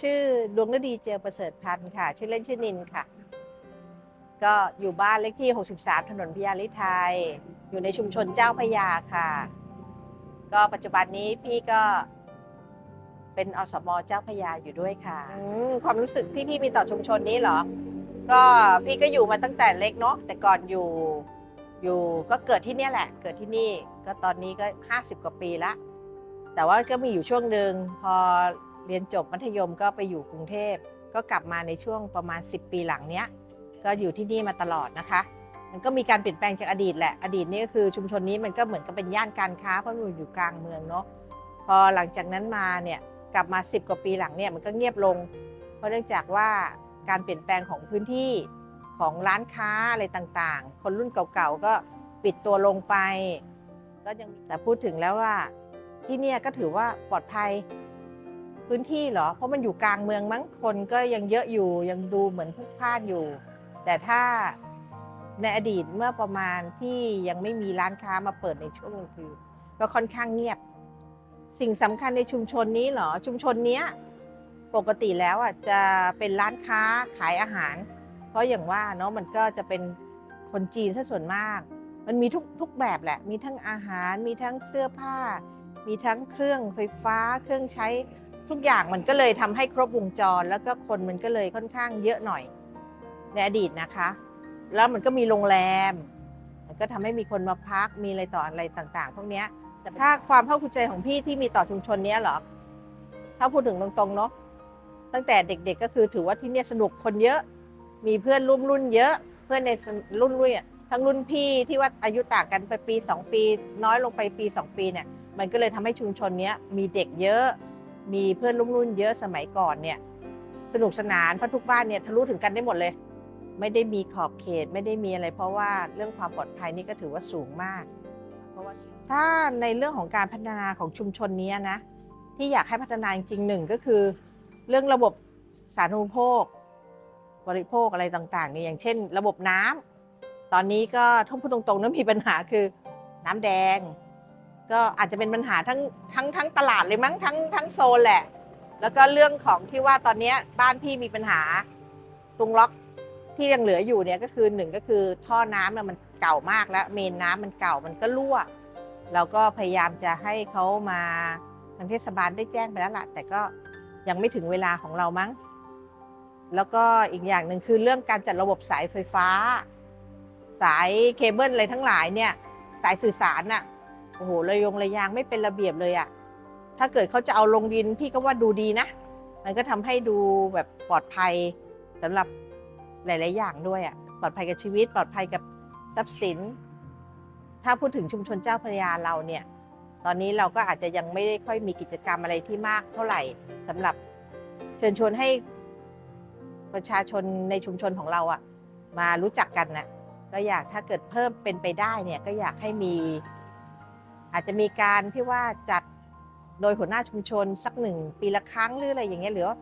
ชื่อดวงฤดีเจลประเสริฐพันธ์ค่ะ ชื่อเล่นชื่อนินค่ะ ก็อยู่บ้านเลขที่ 63 ถนนพญาลิไทย อยู่ในชุมชนเจ้าพระยาค่ะ ก็ปัจจุบันนี้พี่ก็เป็นอสมเจ้าพระยาอยู่ด้วยค่ะอืมความรู้สึกที่พี่มีต่อชุมชนนี้เหรอ ก็พี่ก็อยู่มาตั้งแต่เล็กเนาะแต่ก่อนอยู่อยู่ก็เกิดที่เนี่ยแหละ เกิดที่นี่ก็ตอนนี้ก็ 50 กว่าปีละแต่ว่าก็มีอยู่ช่วงหนึ่งพอ เรียนจบมัธยมก็ไปอยู่กรุงเทพ ก็กลับมาในช่วงประมาณ 10 ปีหลังเนี้ย ก็อยู่ที่นี่มาตลอดนะคะ มันก็มีการเปลี่ยนแปลงจากอดีตแหละ อดีตนี่ก็คือชุมชนนี้มันก็เหมือนกับเป็นย่านการค้าเพราะมันอยู่กลางเมืองเนาะ พอหลังจากนั้นมาเนี่ยกลับมา 10 กว่าปีหลังเนี่ยมันก็เงียบลง เพราะเนื่องจากว่าการเปลี่ยนแปลงของพื้นที่ของร้านค้าอะไรต่างๆ คนรุ่นเก่าๆก็ปิดตัวลงไป ก็ยังแต่พูดถึงแล้วว่าที่นี่ก็ถือว่าปลอดภัย พื้นที่เหรอ เพราะมันอยู่กลางเมืองมั้งคนก็ยังเยอะอยู่ยังดูเหมือนพลุกพล่านอยู่ แต่ถ้าในอดีตเมื่อประมาณที่ยังไม่มีร้านค้ามาเปิดในช่วงกลางคืนก็ค่อนข้างเงียบ สิ่งสำคัญในชุมชนนี้เหรอชุมชนเนี้ยปกติแล้วอะจะเป็นร้านค้าขายอาหาร เพราะอย่างว่าเนาะมันก็จะเป็นคนจีนซะส่วนมาก มันมีทุกทุกแบบแหละ มีทั้งอาหาร มีทั้งเสื้อผ้า มีทั้งเครื่องไฟฟ้า เครื่องใช้ ทุกอย่างมันก็เลยทำให้ครบวงจร แล้วก็คนมันก็เลยค่อนข้างเยอะหน่อย ในอดีตนะคะ แล้วมันก็มีโรงแรม มันก็ทำให้มีคนมาพักมีอะไรต่ออะไรต่างๆ พวกนี้แต่ถ้าความภาคภูมิใจของพี่ที่มีต่อชุมชนนี้เหรอถ้าพูดถึงตรงๆเนาะตั้งแต่เด็กๆก็คือถือว่าที่นี่สนุกคนเยอะ มีเพื่อนรุ่นรุ่นเยอะ เพื่อนในรุ่นรุ่นอะทั้งรุ่นพี่ที่ว่าอายุต่างกันไปปี 2 ปี น้อยลงไปปี 2 ปีเนี่ยมันก็เลยทำให้ชุมชนนี้มีเด็กเยอะ มีเพื่อนรุ่นรุ่นเยอะสมัยก่อนเนี่ยสนุกสนานเพราะทุกบ้านเนี่ยทะลุถึงกันได้หมดเลย ไม่ได้มีขอบเขตไม่ได้มีอะไร เพราะว่าเรื่องความปลอดภัยนี่ก็ถือว่าสูงมาก เพราะว่าถ้าในเรื่องของการพัฒนาของชุมชนนี้นะ ที่อยากให้พัฒนาจริงหนึ่งก็คือ เรื่องระบบสาธารณูปโภค บริโภคอะไรต่างๆเนี่ยอย่างเช่น ระบบน้ำตอนนี้ก็ท่งพูดตรงๆนั้นมีปัญหาคือน้ำแดง ก็อาจจะเป็นปัญหาทั้งทั้งทั้งตลาดเลยมั้งทั้งทั้งโซนแหละ แล้วก็เรื่องของที่ว่าตอนนี้บ้านพี่มีปัญหาตรงล็อกที่ยังเหลืออยู่เนี่ยก็คือหนึ่งก็คือท่อน้ำเนี่ยมันเก่ามากแล้วเมนน้ำมันเก่ามันก็รั่วเราก็พยายามจะให้เขามาทางเทศบาลได้แจ้งไปแล้วละแต่ก็ยังไม่ถึงเวลาของเรามั้ง แล้วก็อีกอย่างหนึ่งคือเรื่องการจัดระบบสายไฟฟ้า สายเคเบิลอะไรทั้งหลายเนี่ยสายสื่อสารน่ะ โอ้โหระยงระยางไม่เป็นระเบียบเลยอะถ้าเกิดเขาจะเอาลงดินพี่ก็ว่าดูดีนะ มันก็ทำให้ดูแบบปลอดภัยสำหรับหลาย ๆ อย่างด้วยอะปลอดภัยกับชีวิต ปลอดภัยกับทรัพย์สิน ถ้าพูดถึงชุมชนเจ้าพระยาเราเนี่ย ตอนนี้เราก็อาจจะยังไม่ได้ค่อยมีกิจกรรมอะไรที่มากเท่าไหร่สำหรับเชิญชวนให้ประชาชนในชุมชนของเราอะมารู้จักกันนะก็อยากถ้าเกิดเพิ่มเป็นไปได้เนี่ยก็อยากให้มี อาจจะมีการที่ว่าจัดโดยหัวหน้าชุมชนสักหนึ่งปีละครั้งหรืออะไรอย่างเงี้ยหรือว่า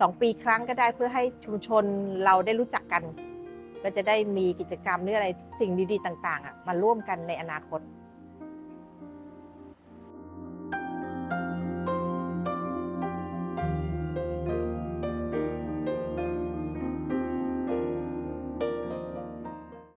สองปีครั้งก็ได้เพื่อให้ชุมชนเราได้รู้จักกัน ก็จะได้มีกิจกรรมหรืออะไรสิ่งดีๆ ต่างๆอะมาร่วมกันในอนาคต